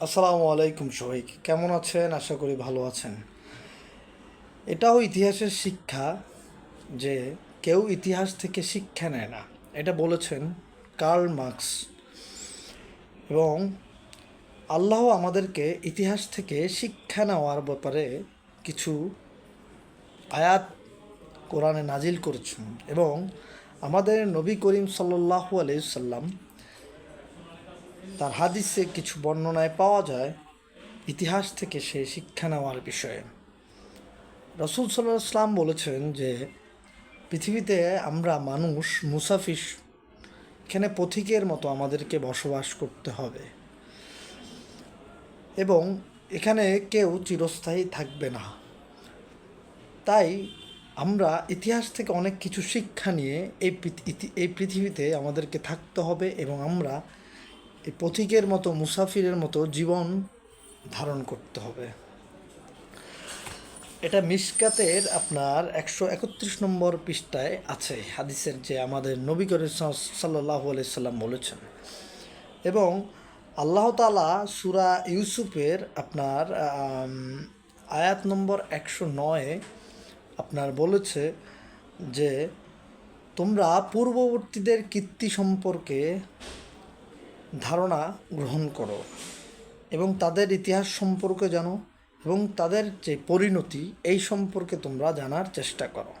আসসালামু আলাইকুম সবাইকে কেমন আছেন? আশা করি ভালো আছেন। এটাও ইতিহাসের শিক্ষা যে কেউ ইতিহাস থেকে শিক্ষা নেয় না। এটা বলেছেন কার্ল মার্কস। এবং আল্লাহ আমাদেরকে ইতিহাস থেকে শিক্ষা নেওয়ার ব্যাপারে কিছু আয়াত কোরআনে নাজিল করেছেন। এবং আমাদের নবী করিম সাল্লাল্লাহু আলাইহি সাল্লাম তার হাদিসে কিছু বর্ণনায় পাওয়া যায় ইতিহাস থেকে সে শিক্ষা নেওয়ার বিষয়ে। রসুল সাল্লাহ ইসলাম বলেছেন যে, পৃথিবীতে আমরা মানুষ মুসাফিস এখানে পথিকের মতো আমাদেরকে বসবাস করতে হবে। এবং এখানে কেউ চিরস্থায়ী থাকবে না। তাই আমরা ইতিহাস থেকে অনেক কিছু শিক্ষা নিয়ে এই এই পৃথিবীতে আমাদেরকে থাকতে হবে এবং আমরা এই পথিকের মতো, মুসাফিরের মতো জীবন ধারণ করতে হবে। এটা মিসকাতের আপনার একশো একত্রিশ নম্বর পৃষ্ঠায় আছে, হাদিসের যে আমাদের নবী করিম সাল্লাহ সাল্লাম বলেছেন। এবং আল্লাহ তালা সুরা ইউসুফের আপনার আয়াত নম্বর একশো নয়ে আপনার বলেছে যে, তোমরা পূর্ববর্তীদের কীর্তি সম্পর্কে ধারণা গ্রহণ করো এবং তাদের ইতিহাস সম্পর্কে জানো এবং তাদের যে পরিণতি, এই সম্পর্কে তোমরা জানার চেষ্টা করো।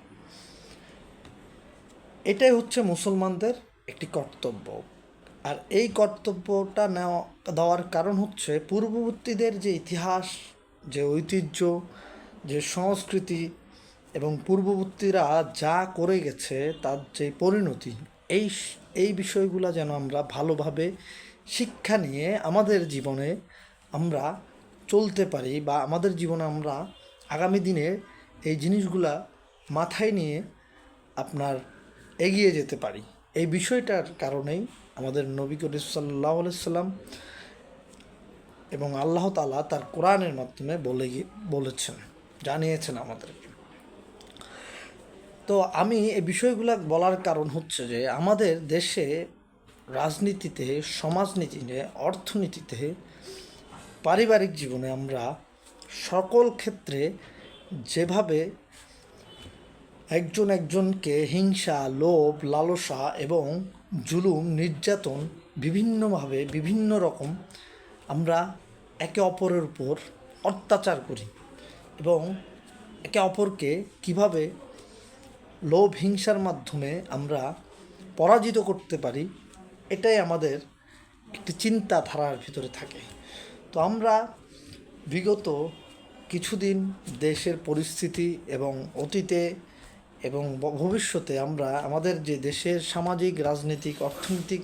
এটাই হচ্ছে মুসলমানদের একটি কর্তব্য। আর এই কর্তব্যটা নেওয়া, দেওয়ার কারণ হচ্ছে পূর্ববর্তীদের যে ইতিহাস, যে ঐতিহ্য, যে সংস্কৃতি এবং পূর্ববর্তীরা যা করে গেছে, তার যে পরিণতি এই এই বিষয়গুলো যেন আমরা ভালোভাবে শিক্ষা নিয়ে আমাদের জীবনে আমরা চলতে পারি বা আমাদের জীবনে আমরা আগামী দিনে এই জিনিসগুলা মাথায় নিয়ে আপনার এগিয়ে যেতে পারি। এই বিষয়টার কারণেই আমাদের নবী করিম সাল্লাহ সাল্লাম এবং আল্লাহ তালা তার কোরআনের মাধ্যমে বলে বলেছেন, জানিয়েছেন আমাদেরকে। তো আমি এই বিষয়গুলো বলার কারণ হচ্ছে যে আমাদের দেশে রাজনীতিতে, সমাজনীতিতে, অর্থনীতিতে, পারিবারিক জীবনে আমরা সকল ক্ষেত্রে যেভাবে একজন একজনকে হিংসা, লোভ, লালসা এবং জুলুম, নির্যাতন বিভিন্নভাবে বিভিন্ন রকম আমরা একে অপরের উপর অত্যাচার করি এবং একে অপরকে কীভাবে লোভ হিংসার মাধ্যমে আমরা পরাজিত করতে পারি, এটাই আমাদের একটি চিন্তাধারার ভিতরে থাকে। তো আমরা বিগত কিছুদিন দেশের পরিস্থিতি এবং অতীতে এবং ভবিষ্যতে আমরা আমাদের যে দেশের সামাজিক, রাজনৈতিক, অর্থনৈতিক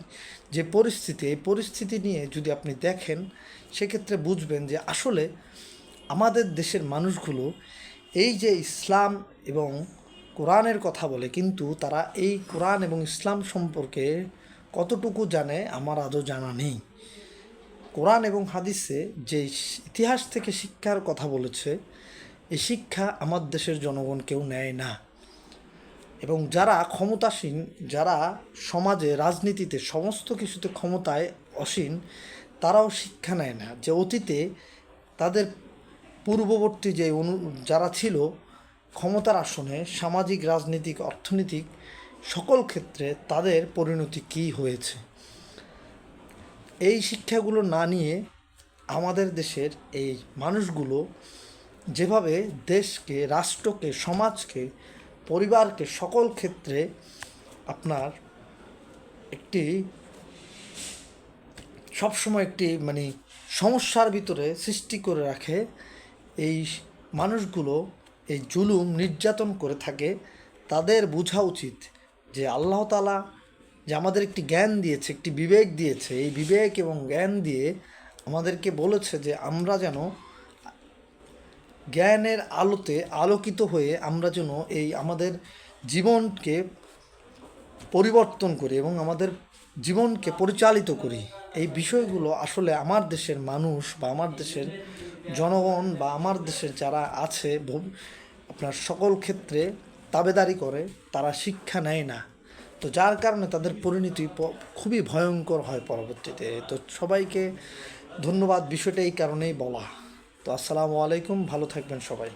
যে পরিস্থিতি, এই পরিস্থিতি নিয়ে যদি আপনি দেখেন, সেক্ষেত্রে বুঝবেন যে আসলে আমাদের দেশের মানুষগুলো এই যে ইসলাম এবং কোরআনের কথা বলে, কিন্তু তারা এই কোরআন এবং ইসলাম সম্পর্কে কতটুকু জানে আমার আদৌ জানা নেই। কোরআন এবং হাদিসে যে ইতিহাস থেকে শিক্ষার কথা বলেছে, এই শিক্ষা আমার দেশের জনগণ কেউ নেয় না। এবং যারা ক্ষমতাসীন, যারা সমাজে, রাজনীতিতে সমস্ত কিছুতে ক্ষমতায় অসীন, তারাও শিক্ষা নেয় না। যে অতীতে তাদের পূর্ববর্তী যে অনু, যারা ছিল ক্ষমতার আসনে সামাজিক, রাজনীতিক, অর্থনৈতিক সকল ক্ষেত্রে তাদের পরিণতি কী হয়েছে? এই শিক্ষাগুলো না নিয়ে আমাদের দেশের এই মানুষগুলো যেভাবে দেশকে, রাষ্ট্রকে, সমাজকে, পরিবারকে সকল ক্ষেত্রে আপনার একটি সবসময় একটি মানে সমস্যার ভিতরে সৃষ্টি করে রাখে, এই মানুষগুলো এই জুলুম নির্যাতন করে থাকে, তাদের বোঝা উচিত যে আল্লাহ তালা যে আমাদের একটি জ্ঞান দিয়েছে, একটি বিবেক দিয়েছে। এই বিবেক এবং জ্ঞান দিয়ে আমাদেরকে বলেছে যে আমরা যেন জ্ঞানের আলোতে আলোকিত হয়ে আমরা যেন এই আমাদের জীবনকে পরিবর্তন করি এবং আমাদের জীবনকে পরিচালিত করি। এই বিষয়গুলো আসলে আমার দেশের মানুষ বা আমার দেশের জনগণ বা আমার দেশের যারা আছে আপনার সকল ক্ষেত্রে তাবেদারি করে, তারা শিক্ষা নেয় না। তো যার কারণে তাদের পরিণতি খুবই ভয়ঙ্কর হয় পরবর্তীতে। তো সবাইকে ধন্যবাদ, বিষয়টা এই কারণেই বলা। তো আসসালামু আলাইকুম, ভালো থাকবেন সবাই।